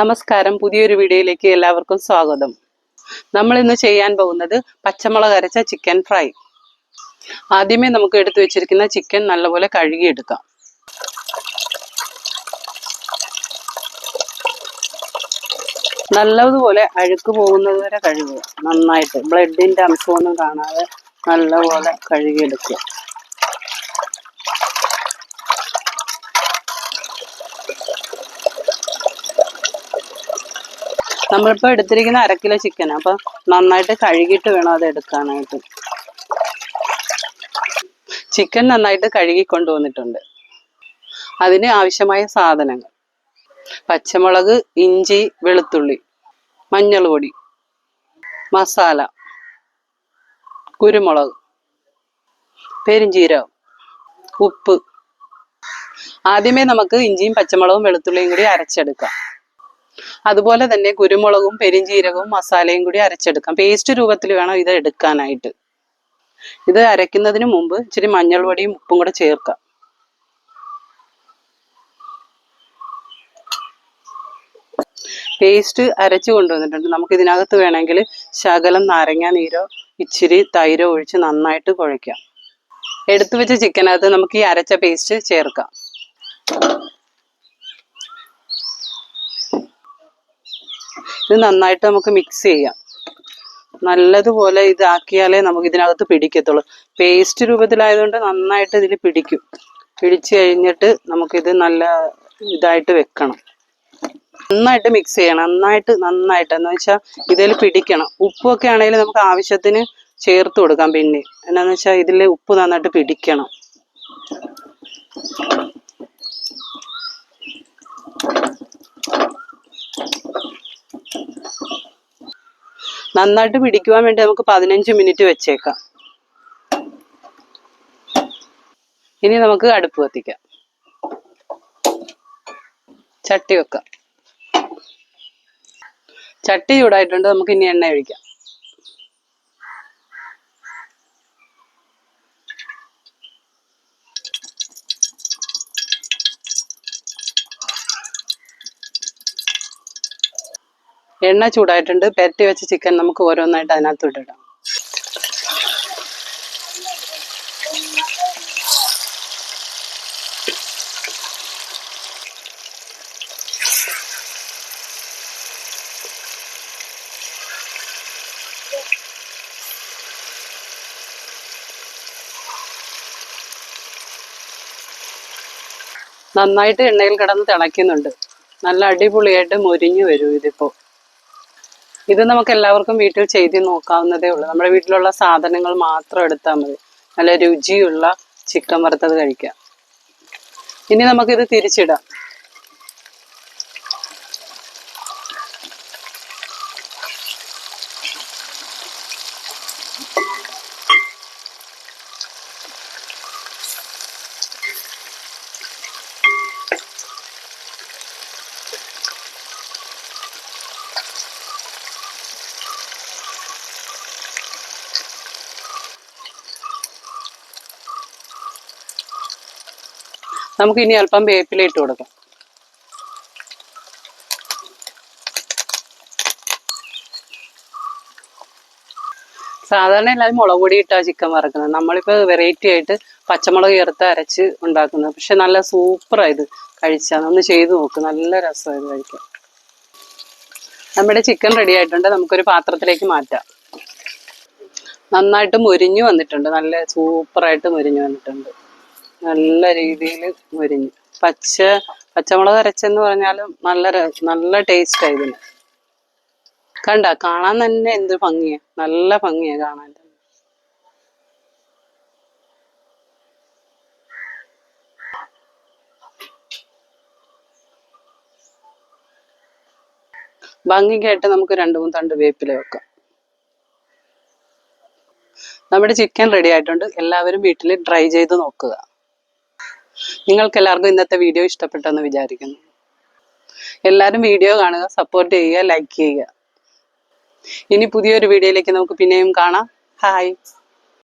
നമസ്കാരം. പുതിയൊരു വീഡിയോയിലേക്ക് എല്ലാവർക്കും സ്വാഗതം. നമ്മൾ ഇന്ന് ചെയ്യാൻ പോകുന്നത് പച്ചമുളക് അരച്ച ചിക്കൻ ഫ്രൈ ആദ്യമേ നമുക്ക് എടുത്തു വെച്ചിരിക്കുന്ന ചിക്കൻ നല്ലപോലെ കഴുകിയെടുക്കാം. നല്ലതുപോലെ അഴുക്ക് പോകുന്നത് വരെ കഴുകുക. നന്നായിട്ട്. ബ്ലഡിന്റെ അംശമൊന്നും കാണാതെ നല്ലപോലെ കഴുകിയെടുക്കുക. നമ്മളിപ്പോൾ എടുത്തിരിക്കുന്ന അര കിലോ ചിക്കൻ അപ്പൊ നന്നായിട്ട് കഴുകിയിട്ട് വേണം അത് എടുക്കാനായിട്ട്. ചിക്കൻ നന്നായിട്ട് കഴുകി കൊണ്ടുവന്നിട്ടുണ്ട് അതിന് ആവശ്യമായ സാധനങ്ങൾ. പച്ചമുളക് ഇഞ്ചി വെളുത്തുള്ളി മഞ്ഞൾ പൊടി മസാല കുരുമുളക് പെരിഞ്ചീരകം ഉപ്പ്. ആദ്യമേ നമുക്ക് ഇഞ്ചിയും പച്ചമുളകും വെളുത്തുള്ളിയും കൂടി അരച്ചെടുക്കാം. അതുപോലെ തന്നെ കുരുമുളകും പെരിഞ്ചീരകവും മസാലയും കൂടി അരച്ചെടുക്കാം. പേസ്റ്റ് രൂപത്തിൽ വേണം ഇത് എടുക്കാനായിട്ട്. ഇത് അരയ്ക്കുന്നതിന് മുമ്പ് ഇച്ചിരി മഞ്ഞൾ പൊടിയും ഉപ്പും കൂടെ ചേർക്കാം. പേസ്റ്റ് അരച്ചു കൊണ്ടുവന്നിട്ടുണ്ട്. നമുക്ക് ഇതിനകത്ത് വേണമെങ്കിൽ ശകലം നാരങ്ങ നീരോ ഇച്ചിരി തൈരോ ഒഴിച്ച് നന്നായിട്ട് കുഴയ്ക്കാം. എടുത്തു വെച്ച ചിക്കനകത്ത് നമുക്ക് ഈ അരച്ച പേസ്റ്റ് ചേർക്കാം. ഇത് നന്നായിട്ട് നമുക്ക് മിക്സ് ചെയ്യാം. നല്ലതുപോലെ ഇതാക്കിയാലേ നമുക്ക് ഇതിനകത്ത് പിടിക്കത്തുള്ളൂ. പേസ്റ്റ് രൂപത്തിലായതുകൊണ്ട് നന്നായിട്ട് ഇതിൽ പിടിക്കും. പിടിച്ചു കഴിഞ്ഞിട്ട് നമുക്കിത് നല്ല ഇതായിട്ട് വെക്കണം. നന്നായിട്ട് മിക്സ് ചെയ്യണം. നന്നായിട്ട് നന്നായിട്ട്. എന്ന് വെച്ചാൽ ഇതിൽ പിടിക്കണം. ഉപ്പൊക്കെ ആണെങ്കിൽ നമുക്ക് ആവശ്യത്തിന് ചേർത്ത് കൊടുക്കാം പിന്നെ. എന്നാന്ന് വെച്ചാൽ ഇതിൽ ഉപ്പ് നന്നായിട്ട് പിടിക്കണം. നന്നായിട്ട് പിടിക്കുവാൻ വേണ്ടി നമുക്ക് പതിനഞ്ച് മിനിറ്റ് വെച്ചേക്കാം. ഇനി നമുക്ക് അടുപ്പ് കത്തിക്കാം. ചട്ടി വെക്കാം. ചട്ടി ചൂടായിട്ടുണ്ട് നമുക്ക് ഇനി എണ്ണ ഒഴിക്കാം. എണ്ണ ചൂടായിട്ടുണ്ട്. പെരട്ടി വെച്ച ചിക്കൻ നമുക്ക് ഓരോന്നായിട്ട് അതിനകത്ത് ഇട്ടിടാം. നന്നായിട്ട് എണ്ണയിൽ കിടന്ന് തിളയ്ക്കുന്നുണ്ട്. നല്ല അടിപൊളിയായിട്ട് മൊരിഞ്ഞു വരും ഇതിപ്പോ. ഇത് നമുക്ക് എല്ലാവർക്കും വീട്ടിൽ ചെയ്ത് നോക്കാവുന്നതേ ഉള്ളൂ. നമ്മുടെ വീട്ടിലുള്ള സാധനങ്ങൾ മാത്രം എടുത്താൽ മതി. നല്ല രുചിയുള്ള ചിക്കൻ വറുത്തത് കഴിക്കാം. ഇനി നമുക്കിത് തിരിച്ചിടാം. നമുക്ക് ഇനി അല്പം വേപ്പില ഇട്ട് കൊടുക്കാം. സാധാരണ എല്ലാവരും മുളക് പൊടി ഇട്ടാ ചിക്കൻ വറക്കുന്നത്. നമ്മളിപ്പോൾ വെറൈറ്റി ആയിട്ട് പച്ചമുളക് ചേർത്ത് അരച്ച് ഉണ്ടാക്കുന്നത്. പക്ഷെ നല്ല സൂപ്പറാണ് ഇത്. കഴിച്ചാൽ ഒന്ന് ചെയ്ത് നോക്ക്. നല്ല രസമാണ് ഇത് കഴിക്കാൻ. നമ്മുടെ ചിക്കൻ റെഡി ആയിട്ടുണ്ട്. നമുക്കൊരു പാത്രത്തിലേക്ക് മാറ്റാം. നന്നായിട്ട് മുരിഞ്ഞു വന്നിട്ടുണ്ട്. നല്ല സൂപ്പറായിട്ട് മുരിഞ്ഞു വന്നിട്ടുണ്ട്. നല്ല രീതിയിൽ മുരിഞ്ഞു. പച്ച പച്ചമുളക് അരച്ചെന്ന് പറഞ്ഞാലും നല്ല നല്ല ടേസ്റ്റ് ഇതിന്. കണ്ട കാണാൻ തന്നെ എന്ത് ഭംഗിയാ. നല്ല ഭംഗിയാ കാണാൻ. തന്നെ ഭംഗിക്കായിട്ട് നമുക്ക് രണ്ട് മൂന്ന് തണ്ട് വേപ്പില വെക്കാം. നമ്മുടെ ചിക്കൻ റെഡി ആയിട്ടുണ്ട്. എല്ലാവരും വീട്ടിൽ ട്രൈ ചെയ്ത് നോക്കുക. നിങ്ങൾക്ക് എല്ലാവർക്കും ഇന്നത്തെ വീഡിയോ ഇഷ്ടപ്പെട്ടെന്ന് വിചാരിക്കുന്നു. എല്ലാവരും വീഡിയോ കാണുക സപ്പോർട്ട് ചെയ്യുക ലൈക്ക് ചെയ്യുക. ഇനി പുതിയൊരു വീഡിയോയിലേക്ക് നമുക്ക് പിന്നെയും കാണാം. ഹായ്